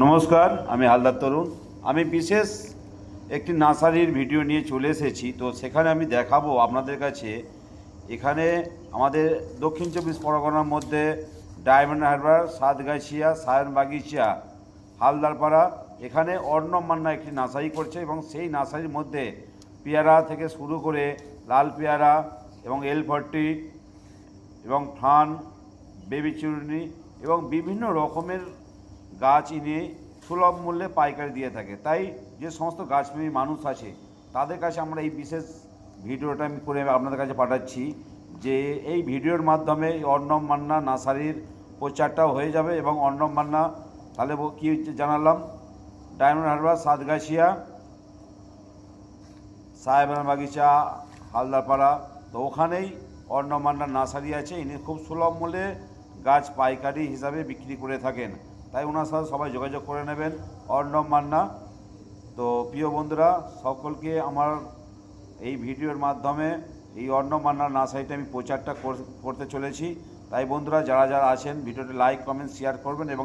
নমস্কার, আমি হালদার তরুণ। আমি বিশেষ একটি নার্সারির ভিডিও নিয়ে চলে এসেছি। তো সেখানে আমি দেখাবো আপনাদের কাছে এখানে আমাদের দক্ষিণ চব্বিশ পরগনার মধ্যে ডায়মন্ড হারবার, সাতগাছিয়া সায়ন বাগিচা হালদারপাড়া, এখানে অর্ণব মান্না একটি নার্সারি করছে এবং সেই নার্সারির মধ্যে পেয়ারা থেকে শুরু করে লাল পেয়ারা এবং এল ফর্টি এবং ফান বেবি চুরনি এবং বিভিন্ন রকমের গাছ এনে সুলভ মূল্যে পাইকারি দিয়ে থাকে। তাই যে সমস্ত গাছপ্রেমী মানুষ আছে, তাদের কাছে আমরা এই বিশেষ ভিডিওটা আমি করে আপনাদের কাছে পাঠাচ্ছি যে এই ভিডিওর মাধ্যমে অর্ণব মান্না নার্সারির প্রচারটাও হয়ে যাবে এবং অর্ণব মান্না, তাহলে কী হচ্ছে জানালাম, ডায়মন্ড হারবার, সাতগাছিয়া সাহেবানা বাগিচা, হালদারপাড়া, তো ওখানেই অর্ণমান্নার নার্সারি আছে। ইনি খুব সুলভ মূল্যে গাছ পাইকারি হিসাবে বিক্রি করে থাকেন। তাই ওনার সাথে সবাই যোগাযোগ করে নেবেন। অর্ণব মান্না। তো প্রিয় বন্ধুরা, সকলকে আমার এই ভিডিওর মাধ্যমে এই অর্ণব মান্নার নার্সারিটা আমি প্রচারটা কর- করতে চলেছি। তাই বন্ধুরা, যারা যারা আছেন, ভিডিওটি লাইক, কমেন্ট, শেয়ার করবেন এবং